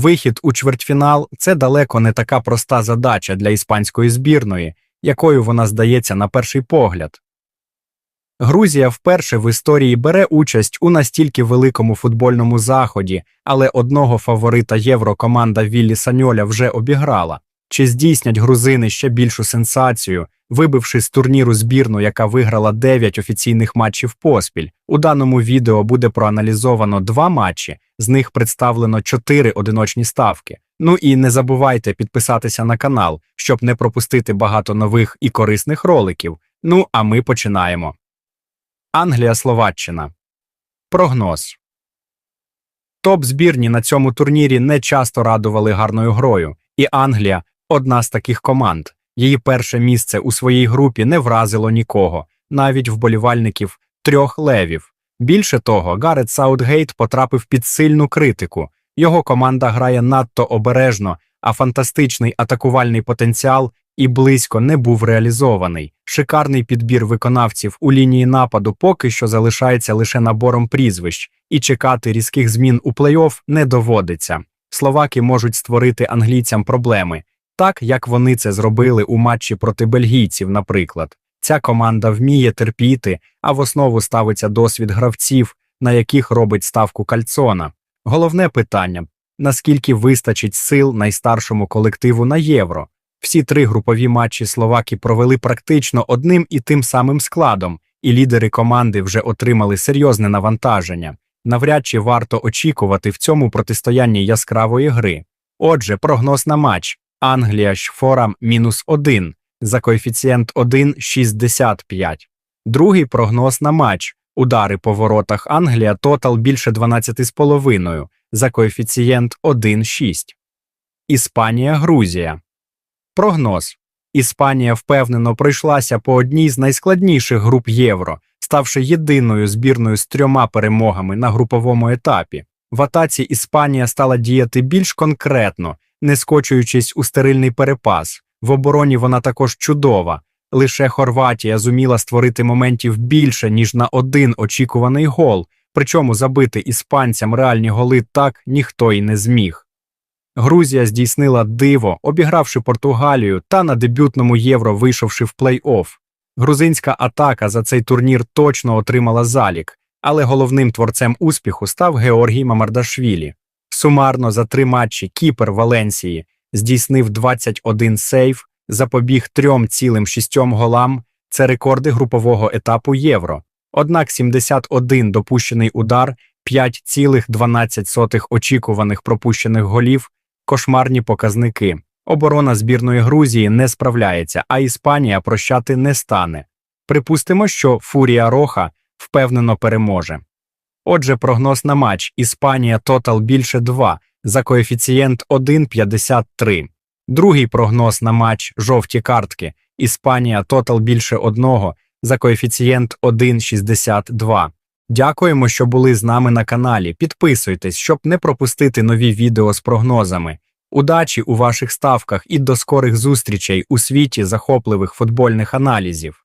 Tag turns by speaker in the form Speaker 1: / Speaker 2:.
Speaker 1: Вихід у чвертьфінал це далеко не така проста задача для іспанської збірної, якою вона здається на перший погляд. Грузія вперше в історії бере участь у настільки великому футбольному заході, але одного фаворита євро команда Віллі Саньоля вже обіграла. Чи здійснять грузини ще більшу сенсацію, вибивши з турніру збірну, яка виграла 9 офіційних матчів поспіль? У даному відео буде проаналізовано два матчі, з них представлено 4 одиночні ставки. Ну і не забувайте підписатися на канал, щоб не пропустити багато нових і корисних роликів. Ну а ми починаємо. Англія Словаччина. Прогноз. Топ збірні на цьому турнірі не часто радували гарною грою, і Англія одна з таких команд. Її перше місце у своїй групі не вразило нікого, навіть вболівальників трьох левів. Більше того, Гарет Саутгейт потрапив під сильну критику. Його команда грає надто обережно, а фантастичний атакувальний потенціал і близько не був реалізований. Шикарний підбір виконавців у лінії нападу поки що залишається лише набором прізвищ, і чекати різких змін у плей-офф не доводиться. Словаки можуть створити англійцям проблеми, так як вони це зробили у матчі проти бельгійців, наприклад. Ця команда вміє терпіти, а в основу ставиться досвід гравців, на яких робить ставку кальцона. Головне питання наскільки вистачить сил найстаршому колективу на євро. Всі три групові матчі словаки провели практично одним і тим самим складом, і лідери команди вже отримали серйозне навантаження. Навряд чи варто очікувати в цьому протистоянні яскравої гри. Отже, прогноз на матч Англія Шфора мінус 1 за коефіцієнт 1,65. Другий прогноз на матч удари по воротах Англія тотал більше 12,5 за коефіцієнт 1,6. Іспанія Грузія. Прогноз. Іспанія впевнено пройшлася по одній з найскладніших груп Євро, ставши єдиною збірною з трьома перемогами на груповому етапі. В атаці Іспанія стала діяти більш конкретно, не скочуючись у стерильний перепас. В обороні вона також чудова. Лише Хорватія зуміла створити моментів більше, ніж на один очікуваний гол, причому забити іспанцям реальні голи так ніхто й не зміг. Грузія здійснила диво, обігравши Португалію та на дебютному євро вийшовши в плей-офф. Грузинська атака за цей турнір точно отримала залік, але головним творцем успіху став Георгій Мамардашвілі. Сумарно за три матчі Кіпер Валенсії здійснив 21 сейв, запобіг 3,6 голам. Це рекорди групового етапу Євро. Однак 71 допущений удар, 5,12 очікуваних пропущених голів, кошмарні показники. Оборона збірної Грузії не справляється, а Іспанія прощати не стане. Припустимо, що Фурія Роха впевнено переможе. Отже, прогноз на матч Іспанія тотал більше 2 за коефіцієнт 1,53. Другий прогноз на матч жовті картки Іспанія тотал більше 1 за коефіцієнт 1,62. Дякуємо, що були з нами на каналі. Підписуйтесь, щоб не пропустити нові відео з прогнозами. Удачі у ваших ставках і до скорих зустрічей у світі захопливих футбольних аналізів.